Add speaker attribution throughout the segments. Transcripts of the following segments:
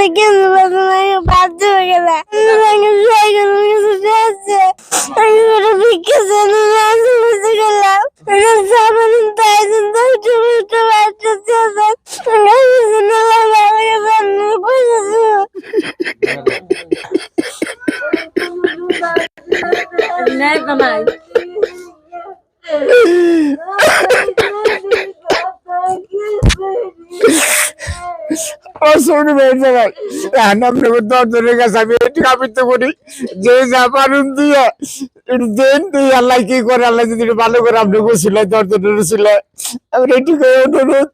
Speaker 1: মানে কেন বাধ্য হয়ে গেল সাইকেল কিছু যাচ্ছে আমি ওটা ভিক্ষে জন্য গেলাম এটা সামান তাই জন্য উঠে উঠে বাচ্চা চেয়েছেন আমি জন্য বাবাকে জানো
Speaker 2: নাই বানাই
Speaker 3: অসুবিধা হয়েছে ভাই এখন আপনাকে দশজনের কাছে আমি এটি আবৃত্তি করি যে যা পারুন দিয়ে দেন তুই আল্লাহ কি করে আল্লাহ যদি ভালো করে আপনাকে ছিল দশজনের ছিল আমার এটি করে অনুরোধ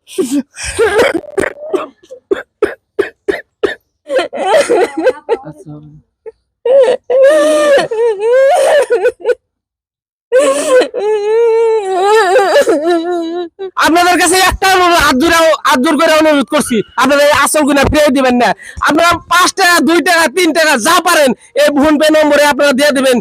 Speaker 4: আপনাদের কাছে একটা আদুর আদুর করে অনুরোধ করছি। আপনারা এই আসল গুনা ফিরে দিবেন না। আপনারা পাঁচ টাকা, দুই টাকা, তিন টাকা, যা পারেন, এই ফোন পে নম্বরে আপনারা দিয়ে দিবেন।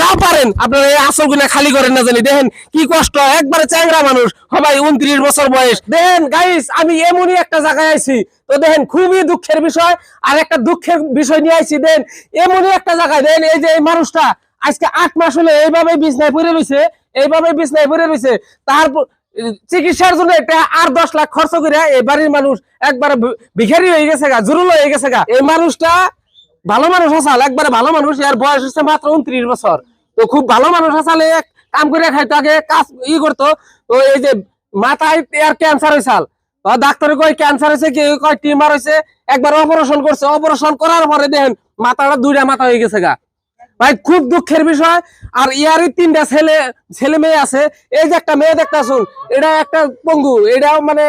Speaker 4: যা পারেন, আপনারা এই আসল গুনা খালি করেন না জানি। দেখেন কি কষ্ট, একবারে চ্যাংরা মানুষ। সবাই উনত্রিশ বছর বয়স। দেখেন গাইস আমি এমনই একটা জায়গায় আইছি। তো দেখেন, খুবই দুঃখের বিষয়। আর একটা দুঃখের বিষয় নিয়ে আইছি দেন এমনই একটা জায়গায়। দেন এই যে এই মানুষটা, আজকে আট মাস হলে এইভাবে বিছনায় পড়ে রয়েছে এইভাবে বিছনায় পড়ে রয়েছে তারপর চিকিৎসার জন্য একটা আর দশ লাখ খরচ করে এই বাড়ির মানুষ একবারে ভিখারি হয়ে গেছে গা, জরুল হয়ে গেছে গা। এই মানুষটা ভালো মানুষ আসাল, একবারে ভালো মানুষ, এর বয়স হচ্ছে মাত্র উনত্রিশ বছর। তো খুব ভালো মানুষ আসালে কাম করে খাইতো, আগে কাজ ই করতো, তো এই যে মাথায় এর ক্যান্সার হয়েছাল ডাক্তারে কয় ক্যান্সার হয়েছে কি? কয় টিমার হয়েছে একবার অপারেশন করছে অপারেশন করার পরে দেখেন মাথাটা দুইটা মাথা হয়ে গেছে গা। ভাই খুব দুঃখের বিষয়। আর ইয়ারই তিনটা ছেলে ছেলে মেয়ে আছে। এই যে একটা মেয়ে দেখতে শুন এটা একটা পঙ্গু এটাও মানে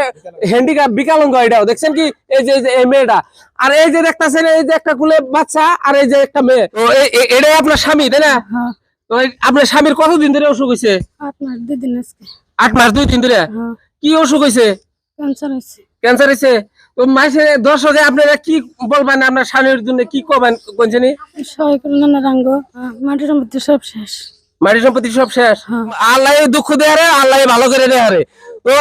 Speaker 4: হ্যান্ডিক্যাপ বিকালঙ্গ এটাও। দেখছেন কি? এই যে এই মেয়েটা। আর এই যে দেখতেছেন এই যে একটা কুলে বাচ্চা আর এই যে একটা মেয়ে। তো এটাই আপনার স্বামী তাই না?
Speaker 2: হ্যাঁ।
Speaker 4: তো আপনার স্বামীর কতদিন ধরে অসুখ হয়েছে আট মাস দুই দিন ধরে?
Speaker 2: হ্যাঁ।
Speaker 4: কি অসুখ হয়েছে
Speaker 2: ক্যান্সার হয়েছে
Speaker 4: ক্যান্সার হয়েছে তো দর্শকে আপনারা কি বলবেন আপনার স্বামীর জন্য কি করবেন
Speaker 2: রাঙ্গ। মাটির মধ্যে সব শেষ।
Speaker 4: মাটি সম্পত্তি সব শেষ?
Speaker 2: হ্যাঁ।
Speaker 4: আল্লাহ দুঃখ দেয় রে আল্লাহ ভালো করে দেয় রে। তো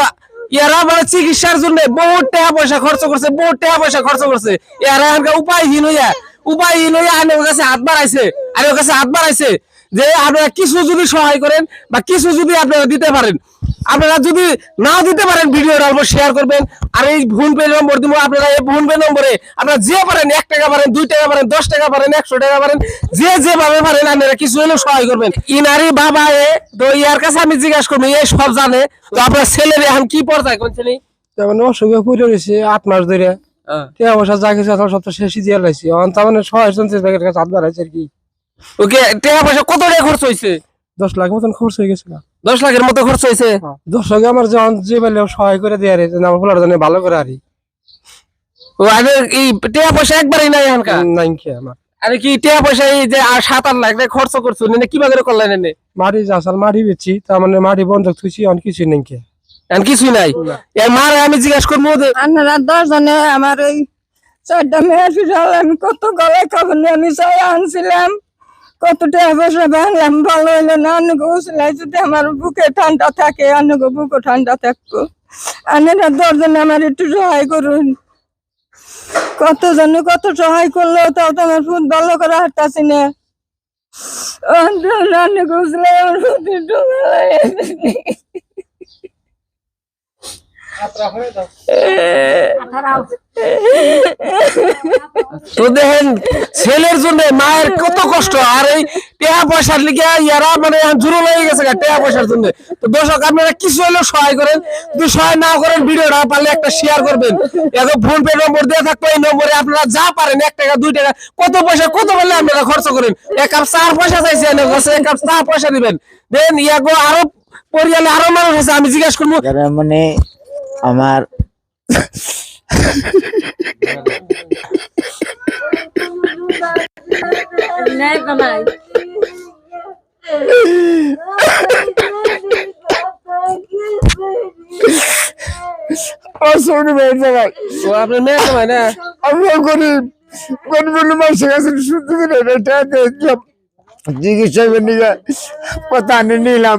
Speaker 4: এরা মানে চিকিৎসার জন্য বহুত টাকা পয়সা খরচ করছে বহুত টাকা পয়সা খরচ করছে। এরা এখানকার উপায়হীন হইয়া উপায়হীন হইয়া ওর কাছে হাত বাড়াইছে আর ওর কাছে হাত বাড়াইছে যে আপনারা কিছু যদি সহায় করেন বা কিছু যদি আপনারা দিতে পারেন আপনারা যদি নাও দিতে পারেন ভিডিওর অল্প শেয়ার করবেন। আর এই ফোন পে নম্বর দিব আপনারা এই ফোন পে নম্বরে আপনারা যে পারেন এক টাকা পারেন দুই টাকা পারেন দশ টাকা পারেন একশো টাকা পারেন যে যেভাবে পারেন আপনারা কিছু হলেও সহায় করবেন। ইনারি বাবা এ তো ইয়ার কাছে আমি জিজ্ঞাসা করব এই সব জানে। তো আপনার ছেলের এখন কি পর্যায়ে কোন ছেলে?
Speaker 3: তেমন অসুখে পড়ে রয়েছে আট মাস ধরে। টাকা পয়সা যা কিছু সব তো শেষই দিয়ে লাইছি। এখন তার মানে সহায় শুনছে ব্যাগের কাছে হাত বাড়াইছে আর কি।
Speaker 4: ওকে টাকা পয়সা কত টাকা খরচ হয়েছে?
Speaker 3: দশ লাখ মতন খরচ হয়ে গেছিল
Speaker 4: দশ লাখের মতো খরচ হয়েছে।
Speaker 3: দর্শকে আমার যখন যে বেলে সহায় করে দেয় আমার ফুলার জন্য ভালো করে আরি।
Speaker 4: ও আগে এই টাকা পয়সা একবারই নাই এখানকার?
Speaker 3: নাই কি আমার।
Speaker 4: আরে কি টাকা পয়সা এই যে আর সাত আট লাখ খরচ করছ না কীভাবে করে করলেন এনে?
Speaker 3: মাটি যাসাল মাটি বেচছি তার মানে মাটি বন্ধক থুইছি অন কিছু নেই কে।
Speaker 4: এখন কিছুই নাই? এর মার আমি জিজ্ঞাসা করব
Speaker 2: আপনারা দশ জনে আমার ওই চারটা মেয়ের আমি কত গলায় খবর নিয়ে আমি চাই আনছিলাম। কত টাকা পয়সা ভাঙলাম, ভালো হইল না। অন্যকে উসলাই যদি আমার বুকে ঠান্ডা থাকে অন্যকে বুকে ঠান্ডা থাকব। আপনারা দশ জনে আমার একটু সহায় করুন। কত জনে কত সহায় করল, তাও তো আমার ফোন ভালো করে হাঁটতাছি না। অনেক উসলাই আমার ফুট একটু ভালো হয়েছে।
Speaker 4: তো দেখেন ছেলের জন্য মায়ের কত কষ্ট আর এই টাকা পয়সার লিগে ইয়ারা মানে জুড়ো লেগে গেছে গা টাকা পয়সার জন্য। তো দর্শক আপনারা কিছু হলেও সহায় করেন যদি সহায় না করেন ভিডিওটা পারলে একটা শেয়ার করবেন। এখন ফোন পে নম্বর দেওয়া থাকবে এই নম্বরে আপনারা যা পারেন এক টাকা দুই টাকা কত পয়সা কত বললে আপনারা খরচ করেন। এক কাপ চার পয়সা চাইছে এনে কাছে এক কাপ চা পয়সা দিবেন। দেন ইয়াগো আরও পরিয়ালে আরও মানুষ আছে আমি জিজ্ঞাসা করব
Speaker 5: মানে আমার
Speaker 2: নাই বানাই
Speaker 3: অসুবিধা হয়েছে ভাই
Speaker 4: তো আপনার মেয়ে সময় না?
Speaker 3: আমরা গরিব। গরিব মানুষের কাছে শুনতে দিলেন এটা দেখলাম চিকিৎসা করে নিয়ে কথা আনে নিলাম।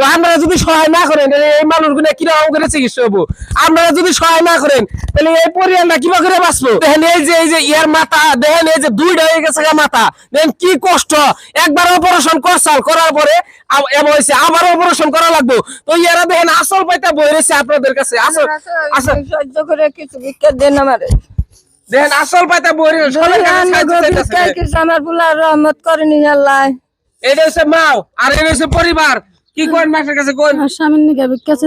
Speaker 4: তো আপনারা যদি সহায় না করেন তাহলে এই মানুষগুলো কীরকম করে চিকিৎসা হব? আপনারা যদি সহায় না করেন তাহলে এই পরিবারটা কিবা করে বাঁচবো? দেখেন এই যে এই যে ইয়ার মাথা দেখেন এই যে দুইটা হয়ে গেছে মাথা। দেখেন কি কষ্ট। একবার অপারেশন করছাল করার পরে হয়েছে আবার অপারেশন করা লাগবো। তো ইয়ারা দেখেন আসল পাইতা বই রয়েছে আপনাদের কাছে। আসল আসল
Speaker 2: সহ্য করে কিছু ভিক্ষা দেন আমারে।
Speaker 4: দেখেন আসল পাইতা বই রয়েছে সবার কাছে সাহায্য চাইতাছে।
Speaker 2: কিছু আমার বুলার রহমত করেনি আল্লাহ।
Speaker 4: এটা হচ্ছে মাও আর এটা হচ্ছে পরিবার। কি কোন মাসের কাছে? কোন
Speaker 1: আমার স্বামীর নিকে কাছে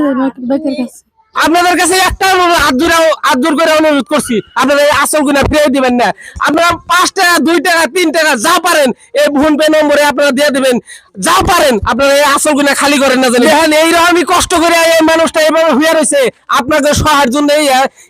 Speaker 1: বেকের কাছে।
Speaker 4: আপনাদের কাছে একটা আদুরা করে অনুরোধ করছি। আপনারা এই আসল গুনা ফিরে দিবেন না। আপনারা পাঁচ টাকা, দুই টাকা, তিন টাকা, যা পারেন, এই ফোন পে নম্বরে আপনারা দিয়ে দিবেন। যা পারেন, আপনারা এই আসল গুনা খালি করেন না জানি। দেখেন এইরকমই কষ্ট করে এই মানুষটা এভাবে হয়ে রয়েছে আপনাকে সহায়ের জন্য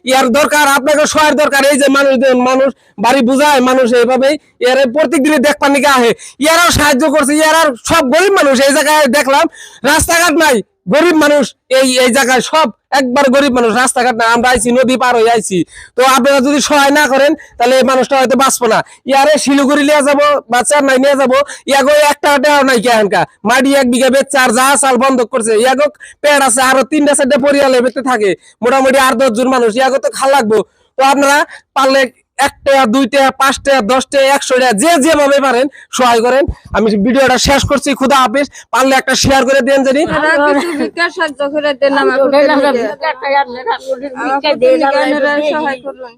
Speaker 4: ইয়ার দরকার, আপনাকে সহায়ের দরকার। এই যে মানুষ মানুষ বাড়ি বুঝায়, মানুষ এইভাবে ইয়ার প্রত্যেক দিনে দেখবার নিকে আহে। ইয়ারাও সাহায্য করছে ইয়ারার সব গরিব মানুষ। এই জায়গায় দেখলাম, রাস্তাঘাট নাই, গরিব মানুষ এই এই জায়গায় সব একবার গরিব মানুষ, রাস্তাঘাট না, আমরা আইছি, নদী পার হয়ে আইছি। তো আপনারা যদি সহায় না করেন, তাহলে এই মানুষটা হয়তো বাঁচবো না। ইয়ারে শিলিগুড়ি নিয়ে যাব বা চেন্নাই নিয়ে যাব, ইয়াগো একটা টাকাও নাই কেহানকা মাটি এক বিঘা বেচছে আর যা চাল বন্ধ করছে। ইয়াগো পেট আছে, আরও তিনটা চারটা পরিয়ালে ভেতরে থাকে। মোটামুটি আর দশজন মানুষ। ইয়াগো তো খাল লাগবো। তো আপনারা পারলে একটা দুইটা পাঁচটা দশটা একশো টাকা যে যেভাবে পারেন সহায় করেন। আমি ভিডিওটা শেষ করছি খুদা হাফিজ। পারলে একটা শেয়ার করে দেন জানি।
Speaker 2: কিছু সাহায্য করে দেন আমার সহায় করুন